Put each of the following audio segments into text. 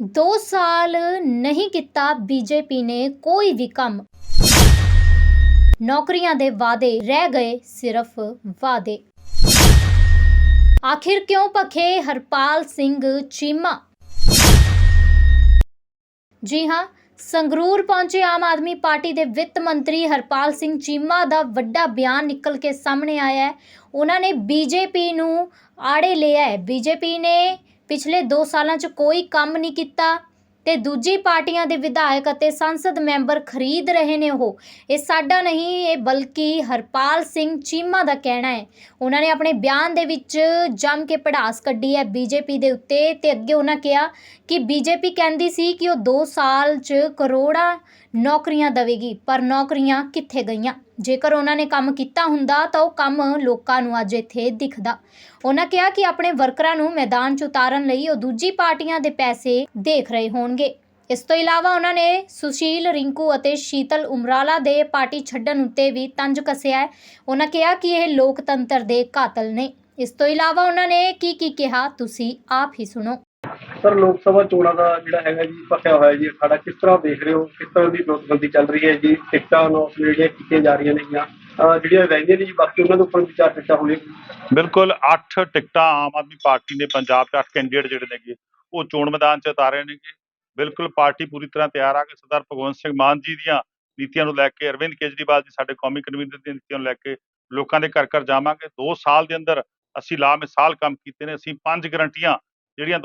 2 ਸਾਲ ਨਹੀਂ ਕੀਤਾ ਬੀਜੇਪੀ ਨੇ ਕੋਈ ਵੀ ਕੰਮ। ਨੌਕਰੀਆਂ ਦੇ ਵਾਅਦੇ ਰਹਿ ਗਏ, ਸਿਰਫ ਵਾਅਦੇ। ਆਖਿਰ ਕਿਉਂ ਭਖੇ ਹਰਪਾਲ ਸਿੰਘ ਚੀਮਾ? ਜੀ ਹਾਂ, ਸੰਗਰੂਰ ਪਹੁੰਚੇ ਆਮ ਆਦਮੀ ਪਾਰਟੀ ਦੇ ਵਿੱਤ ਮੰਤਰੀ ਹਰਪਾਲ ਸਿੰਘ ਚੀਮਾ ਦਾ ਵੱਡਾ ਬਿਆਨ ਨਿਕਲ ਕੇ ਸਾਹਮਣੇ ਆਇਆ ਹੈ। ਉਹਨਾਂ ਨੇ ਬੀਜੇਪੀ ਨੂੰ ਆੜੇ ਲਿਆ ਹੈ। ਬੀਜੇਪੀ ਨੇ ਪਿਛਲੇ 2 ਸਾਲਾਂ 'ਚ ਕੋਈ ਕੰਮ ਨਹੀਂ ਕੀਤਾ ਤੇ ਦੂਜੀ ਪਾਰਟੀਆਂ ਦੇ ਵਿਧਾਇਕ ਅਤੇ ਸੰਸਦ ਮੈਂਬਰ ਖਰੀਦ ਰਹੇ ਨੇ ਉਹ। ਇਹ ਸਾਡਾ ਨਹੀਂ, ਇਹ ਬਲਕਿ ਹਰਪਾਲ ਸਿੰਘ ਚੀਮਾ ਦਾ ਕਹਿਣਾ ਹੈ। ਉਹਨਾਂ ਨੇ ਆਪਣੇ ਬਿਆਨ ਦੇ ਵਿੱਚ ਜੰਮ ਕੇ ਪੜਾਸ ਕੱਢੀ ਹੈ ਬੀਜੇਪੀ ਦੇ ਉੱਤੇ ਤੇ ਅੱਗੇ ਉਹਨਾਂ ਕਿਹਾ ਕਿ ਬੀਜੇਪੀ ਕਹਿੰਦੀ ਸੀ ਕਿ ਉਹ 2 ਸਾਲ 'ਚ ਕਰੋੜਾਂ ਨੌਕਰੀਆਂ ਦੇਵੇਗੀ, ਪਰ ਨੌਕਰੀਆਂ ਕਿੱਥੇ ਗਈਆਂ? ਜੇਕਰ ਉਹਨਾਂ ਨੇ ਕੰਮ ਕੀਤਾ ਹੁੰਦਾ ਤਾਂ ਉਹ ਕੰਮ ਲੋਕਾਂ ਨੂੰ ਅੱਜ ਇੱਥੇ ਦਿਖਦਾ। ਉਹਨਾਂ ਕਿਹਾ ਕਿ ਆਪਣੇ ਵਰਕਰਾਂ ਨੂੰ ਮੈਦਾਨ 'ਚ ਉਤਾਰਨ ਲਈ ਉਹ ਦੂਜੀ ਪਾਰਟੀਆਂ ਦੇ ਪੈਸੇ ਦੇਖ ਰਹੇ ਹੋਣਗੇ। ਇਸ ਤੋਂ ਇਲਾਵਾ ਉਹਨਾਂ ਨੇ ਸੁਸ਼ੀਲ, ਰਿੰਕੂ ਅਤੇ ਸ਼ੀਤਲ ਉਮਰਾਲਾ ਦੇ ਪਾਰਟੀ ਛੱਡਣ ਉੱਤੇ ਵੀ ਤੰਜ ਕੱਸਿਆ ਹੈ। ਉਹਨਾਂ ਕਿਹਾ ਕਿ ਇਹ ਲੋਕਤੰਤਰ ਦੇ ਕਾਤਲ ਨੇ। ਇਸ ਤੋਂ ਇਲਾਵਾ ਉਹਨਾਂ ਨੇ ਕੀ ਕੀ ਕਿਹਾ, ਤੁਸੀਂ ਆਪ ਹੀ ਸੁਣੋ। ਸਰ ਲੋਕ ਸਭਾ ਚੋਣਾਂ ਦਾ ਜਿਹੜਾ ਹੈਗਾ ਜੀ ਫਸਿਆ ਹੋਇਆ ਜੀ, ਸਾਡਾ ਕਿਸ ਤਰ੍ਹਾਂ ਦੇਖ ਰਹੇ ਹੋ? ਕਿਸ ਤਰ੍ਹਾਂ ਦੀ ਨੋਟਬੰਦੀ ਚੱਲ ਰਹੀ ਹੈ ਜੀ? ਟਿਕਟਾਂ ਨੂੰ ਜਿਹੜੀਆਂ ਕੀਤੀਆਂ ਜਾ ਰਹੀਆਂ ਨੇਗੀਆਂ ਜਿਹੜੀਆਂ ਰਹਿੰਦੀਆਂ ਨੇ ਜੀ, ਬਾਕੀ ਉਹਨਾਂ ਦੇ ਉੱਪਰ ਵਿਚਾਰ ਚਰਚਾ ਹੋਣੀ ਬਿਲਕੁਲ 8 ਟਿਕਟਾਂ ਆਮ ਆਦਮੀ ਪਾਰਟੀ ਨੇ, ਪੰਜਾਬ 'ਚ 8 ਕੈਂਡੀਡੇਟ ਜਿਹੜੇ ਨੇਗੇ, ਉਹ ਚੋਣ ਮੈਦਾਨ 'ਚ ਉਤਾਰੇ ਨੇਗੇ। ਬਿਲਕੁਲ, ਪਾਰਟੀ ਪੂਰੀ ਤਰ੍ਹਾਂ ਤਿਆਰ ਆ ਕਿ ਸਰਦਾਰ ਭਗਵੰਤ ਸਿੰਘ ਮਾਨ ਜੀ ਦੀਆਂ ਨੀਤੀਆਂ ਨੂੰ ਲੈ ਕੇ, ਅਰਵਿੰਦ ਕੇਜਰੀਵਾਲ ਜੀ ਸਾਡੇ ਕੌਮੀ ਕਨਵੀਨਰ ਦੀਆਂ ਨੀਤੀਆਂ ਨੂੰ ਲੈ ਕੇ ਲੋਕਾਂ ਦੇ ਘਰ ਘਰ ਜਾਵਾਂਗੇ। 2 ਸਾਲ ਦੇ ਅੰਦਰ ਅਸੀਂ ਲਾਮਿਸਾਲ ਕੰਮ ਕੀਤੇ ਨੇ, ਅਸੀਂ ਪੰਜ ਗਰੰਟੀਆਂ ਜਿਹੜੀਆਂ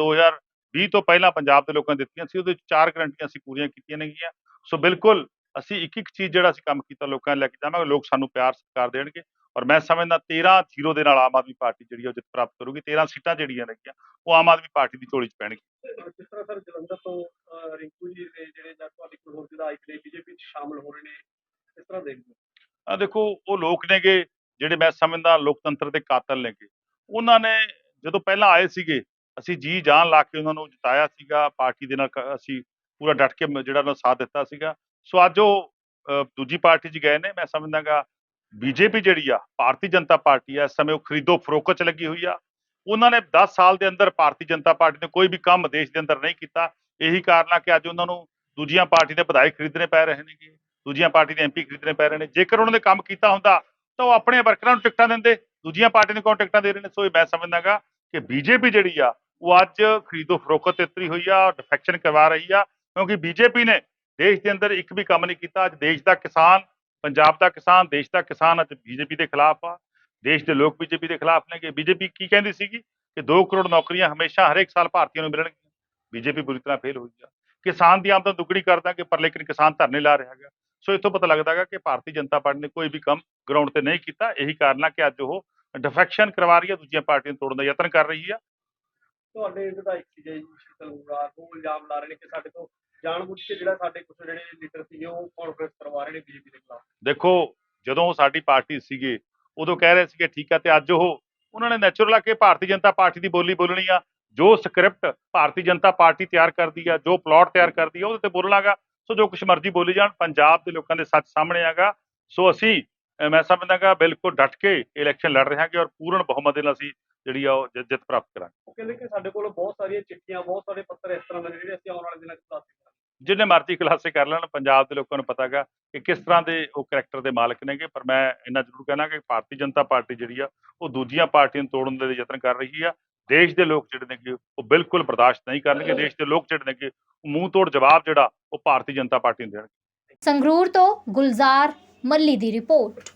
2020 ਤੋਂ ਪਹਿਲਾਂ ਪੰਜਾਬ ਦੇ ਲੋਕਾਂ ਨੇ ਦਿੱਤੀਆਂ ਸੀ ਉਹਦੇ ਵਿੱਚ ਚਾਰ ਗਰੰਟੀਆਂ ਅਸੀਂ ਪੂਰੀਆਂ ਕੀਤੀਆਂ ਨੇਗੀਆਂ। ਸੋ ਬਿਲਕੁਲ ਅਸੀਂ ਇੱਕ ਇੱਕ ਚੀਜ਼ ਜਿਹੜਾ ਅਸੀਂ ਕੰਮ ਕੀਤਾ ਲੋਕਾਂ ਨੂੰ ਲੈ ਕੇ ਜਾਵਾਂਗੇ ਲੋਕ ਸਾਨੂੰ ਪਿਆਰ ਸਤਿਕਾਰ ਦੇਣਗੇ ਔਰ ਮੈਂ ਸਮਝਦਾ 13 ਜ਼ੀਰੋ ਦੇ ਨਾਲ ਆਮ ਆਦਮੀ ਪਾਰਟੀ ਜਿਹੜੀ ਉਹ ਜਿੱਤ ਪ੍ਰਾਪਤ ਕਰੂਗੀ। 13 ਸੀਟਾਂ ਜਿਹੜੀਆਂ ਨੇਗੀਆਂ ਉਹ ਆਮ ਆਦਮੀ ਪਾਰਟੀ ਦੀ ਝੋਲੀ 'ਚ ਪੈਣਗੀਆਂ। ਕਿਸ ਤਰ੍ਹਾਂ ਸਰ ਜਲੰਧਰ ਤੋਂ ਰਿੰਕੂ ਜੀ ਦੇ ਜਿਹੜੇ ਜਾਂ ਤੁਹਾਡੇ ਕੋਲ ਹੋਰ ਵਿਧਾਇਕ ਨੇ ਬੀਜੇਪੀ 'ਚ ਸ਼ਾਮਲ ਹੋ ਰਹੇ ਨੇ ਕਿਸ ਤਰ੍ਹਾਂ ਦੇਖਦੇ ਆ ਦੇਖੋ ਉਹ ਲੋਕ ਨੇਗੇ ਜਿਹੜੇ ਮੈਂ ਸਮਝਦਾ ਲੋਕਤੰਤਰ ਦੇ ਕਾਤਲ ਨੇਗੇ। ਉਹਨਾਂ ਨੇ ਜਦੋਂ ਪਹਿਲਾਂ ਆਏ ਸੀਗੇ ਅਸੀਂ ਜੀ ਜਾਨ ਲਾ ਕੇ ਉਹਨਾਂ ਨੂੰ ਜਿਤਾਇਆ ਸੀਗਾ, ਪਾਰਟੀ ਦੇ ਨਾਲ ਕ- ਅਸੀਂ ਪੂਰਾ ਡਟ ਕੇ ਜਿਹੜਾ ਉਹਨਾਂ ਦਾ ਸਾਥ ਦਿੱਤਾ ਸੀਗਾ। ਸੋ ਅੱਜ ਉਹ ਦੂਜੀ ਪਾਰਟੀ 'ਚ ਗਏ ਨੇ, ਮੈਂ ਸਮਝਦਾਗਾ ਬੀਜੇਪੀ ਜਿਹੜੀ ਆ, ਭਾਰਤੀ ਜਨਤਾ ਪਾਰਟੀ ਆ, ਇਸ ਸਮੇਂ ਉਹ ਖਰੀਦੋ ਫਰੋਖਤ 'ਚ ਲੱਗੀ ਹੋਈ ਆ। ਉਹਨਾਂ ਨੇ 10 ਸਾਲ ਦੇ ਅੰਦਰ ਭਾਰਤੀ ਜਨਤਾ ਪਾਰਟੀ ਨੇ ਕੋਈ ਵੀ ਕੰਮ ਦੇਸ਼ ਦੇ ਅੰਦਰ ਨਹੀਂ ਕੀਤਾ। ਇਹੀ ਕਾਰਨ ਆ ਕਿ ਅੱਜ ਉਹਨਾਂ ਨੂੰ ਦੂਜੀਆਂ ਪਾਰਟੀ ਦੇ ਵਿਧਾਇਕ ਖਰੀਦਣੇ ਪੈ ਰਹੇ ਨੇਗੇ, ਦੂਜੀਆਂ ਪਾਰਟੀ ਦੇ ਐਮਪੀ ਖਰੀਦਣੇ ਪੈ ਰਹੇ ਨੇ। ਜੇਕਰ ਉਹਨਾਂ ਨੇ ਕੰਮ ਕੀਤਾ ਹੁੰਦਾ, ਤਾਂ ਉਹ ਆਪਣੇ ਵਰਕਰਾਂ ਨੂੰ ਟਿਕਟਾਂ ਦਿੰਦੇ, ਦੂਜੀਆਂ ਪਾਰਟੀ ਨੂੰ ਕਿਉਂ ਟਿਕਟਾਂ ਦੇ ਰਹੇ ਨੇ? ਸੋ ਇਹ ਮੈਂ ਸਮਝਦਾਗਾ ਕਿ ਬੀਜੇਪੀ ਜਿਹੜੀ ਆ ਉਹ ਅੱਜ ਖਰੀਦੋ ਫਰੋਖਤ ਤੇ ਉਤਰੀ ਹੋਈ ਆ ਡਿਫੈਕਸ਼ਨ ਕਰਵਾ ਰਹੀ ਆ, ਕਿਉਂਕਿ ਬੀਜੇਪੀ ਨੇ ਦੇਸ਼ ਦੇ ਅੰਦਰ ਇੱਕ ਵੀ ਕੰਮ ਨਹੀਂ ਕੀਤਾ। ਅੱਜ ਦੇਸ਼ ਦਾ ਕਿਸਾਨ, ਪੰਜਾਬ ਦਾ ਕਿਸਾਨ, ਦੇਸ਼ ਦਾ ਕਿਸਾਨ ਅੱਜ ਬੀਜੇਪੀ ਦੇ ਖਿਲਾਫ ਆ। ਦੇਸ਼ ਦੇ ਲੋਕ ਬੀਜੇਪੀ ਦੇ ਖਿਲਾਫ ਨੇ ਕਿ ਬੀਜੇਪੀ ਕੀ ਕਹਿੰਦੀ ਸੀਗੀ? ਕਿ 2 ਕਰੋੜ ਨੌਕਰੀਆਂ ਹਮੇਸ਼ਾ ਹਰੇਕ ਸਾਲ ਭਾਰਤੀਆਂ ਨੂੰ ਮਿਲਣਗੀਆਂ। ਬੀਜੇਪੀ ਬੁਰੀ ਤਰ੍ਹਾਂ ਫੇਲ ਹੋਈ ਆ। ਕਿਸਾਨ ਦੀ ਆਮਦਨ ਦੁੱਗਣੀ ਕਰ ਦਾਂਗੇ, ਪਰ ਲੇਕਿਨ ਕਿਸਾਨ ਧਰਨੇ ਲਾ ਰਿਹਾ ਹੈਗਾ। ਸੋ ਇਥੋਂ ਪਤਾ ਲੱਗਦਾ ਹੈਗਾ ਕਿ ਭਾਰਤੀ ਜਨਤਾ ਪਾਰਟੀ ਨੇ ਕੋਈ ਵੀ ਕੰਮ ਗਰਾਊਂਡ ਤੇ ਨਹੀਂ ਕੀਤਾ। ਇਹੀ ਕਾਰਨ ਆ ਕਿ ਅੱਜ ਉਹ ਡਿਫੈਕਸ਼ਨ ਕਰਵਾ ਰਹੀ ਹੈ ਦੂਜੀਆਂ ਪਾਰਟੀਆਂ ਨੂੰ ਤੋੜਨ ਦਾ ਯਤਨ ਕਰ ਰਹੀ ਆ। ਤੁਹਾਡੇ ਵਿਧਾਇਕ ਸੀਗੇ ਜੀ ਸ਼ੀਤਲ ਉਮਰਾਲ ਉਹ ਇਲਜ਼ਾਮ ਲਾ ਰਹੇ ਨੇ ਕਿ ਸਾਡੇ ਤੋਂ ਜਾਣਬੁੱਝ ਕੇ ਜਿਹੜਾ ਸਾਡੇ ਕੁਝ ਜਿਹੜੇ ਲੀਡਰ ਸੀਗੇ, ਉਹ ਕਾਨਫਰੰਸ ਕਰਵਾ ਰਹੇ ਨੇ ਬੀਜੇਪੀ ਦੇ ਖਿਲਾਫ। ਦੇਖੋ, ਜਦੋਂ ਸਾਡੀ ਪਾਰਟੀ ਸੀਗੇ, ਉਦੋਂ ਕਹਿ ਰਹੇ ਸੀਗੇ, ਠੀਕ ਆ, ਤੇ ਅੱਜ ਉਹ, ਉਹਨਾਂ ਨੇ ਨੈਚੁਰਲ ਆ ਕਿ ਭਾਰਤੀ ਜਨਤਾ ਪਾਰਟੀ ਦੀ ਬੋਲੀ ਬੋਲਣੀ ਆ। ਜੋ ਸਕ੍ਰਿਪਟ ਭਾਰਤੀ ਜਨਤਾ ਪਾਰਟੀ ਤਿਆਰ ਕਰਦੀ ਆ, ਜੋ ਪਲਾਟ ਤਿਆਰ ਕਰਦੀ ਆ, ਉਹਦੇ ਤੇ ਬੋਲਣਾਗਾ। ਸੋ ਜੋ ਕੁਛ ਮਰਜ਼ੀ ਬੋਲੀ ਜਾਣ, ਪੰਜਾਬ ਦੇ ਲੋਕਾਂ ਦੇ ਸੱਚ ਸਾਹਮਣੇ ਆਗਾ। ਸੋ ਅਸੀਂ, ਅਹ ਮੈਂ ਸਮਝਦਾਗਾ, ਬਿਲਕੁਲ ਡਟ ਕੇ ਇਲੈਕਸ਼ਨ ਲੜ ਰਹੇ ਹਾਂਗੇ ਔਰ ਪੂਰਨ ਬਹੁਮਤ ਦੇ ਨਾਲ ਅਸੀਂ ਜਿਹੜੀ ਆ ਉਹ ਜਿ- ਜਿੱਤ ਪ੍ਰਾਪਤ ਕਰਾਂਗੇ। ਉਹ ਕਹਿੰਦੇ ਕਿ ਸਾਡੇ ਕੋਲ ਬਹੁਤ ਸਾਰੀਆਂ ਚਿੱਠੀਆਂ ਬਹੁਤ ਸਾਰੇ ਪੱਤਰ ਇਸ ਤਰ੍ਹਾਂ ਦੇ ਨੇ ਜਿਹੜੇ ਅਸੀਂ ਆਉਣ ਵਾਲੇ ਦਿਨਾਂ 'ਚ ਕਰਾਂਗੇ। ਜਿੰਨੇ ਮਰਜ਼ੀ ਖੁਲਾਸੇ ਕਰ ਲੈਣ ਪੰਜਾਬ ਦੇ ਲੋਕਾਂ ਨੂੰ ਪਤਾਗਾ ਕਿ ਕਿਸ ਤਰ੍ਹਾਂ ਦੇ ਉਹ ਕਰੈਕਟਰ ਦੇ ਮਾਲਕ ਨੇਗੇ ਪਰ ਮੈਂ ਇਹਨਾਂ ਜ਼ਰੂਰ ਕਹਿਣਾ ਕਿ ਭਾਰਤੀ ਜਨਤਾ ਪਾਰਟੀ ਜਿਹੜੀ ਆ ਉਹ ਦੂਜੀਆਂ ਪਾਰਟੀਆਂ ਨੂੰ ਤੋੜਨ ਦੇ ਯਤਨ ਕਰ ਰਹੀ ਆ। ਦੇਸ਼ ਦੇ ਲੋਕ ਜਿਹੜੇ ਨੇਗੇ ਉਹ ਬਿਲਕੁਲ ਬਰਦਾਸ਼ਤ ਨਹੀਂ ਕਰਨਗੇ। ਦੇਸ਼ ਦੇ ਲੋਕ ਜਿਹੜੇ ਨੇਗੇ ਉਹ ਮੂੰਹ ਤੋੜ ਜਵਾਬ ਜਿਹੜਾ ਉਹ ਭਾਰਤੀ ਜਨਤਾ ਪਾਰਟੀ ਨੂੰ ਦੇਣਗੇ। ਸੰਗਰੂਰ ਤੋਂ ਗੁਲਜ਼ਾਰ ਮੱਲੀ ਦੀ ਰਿਪੋਰਟ।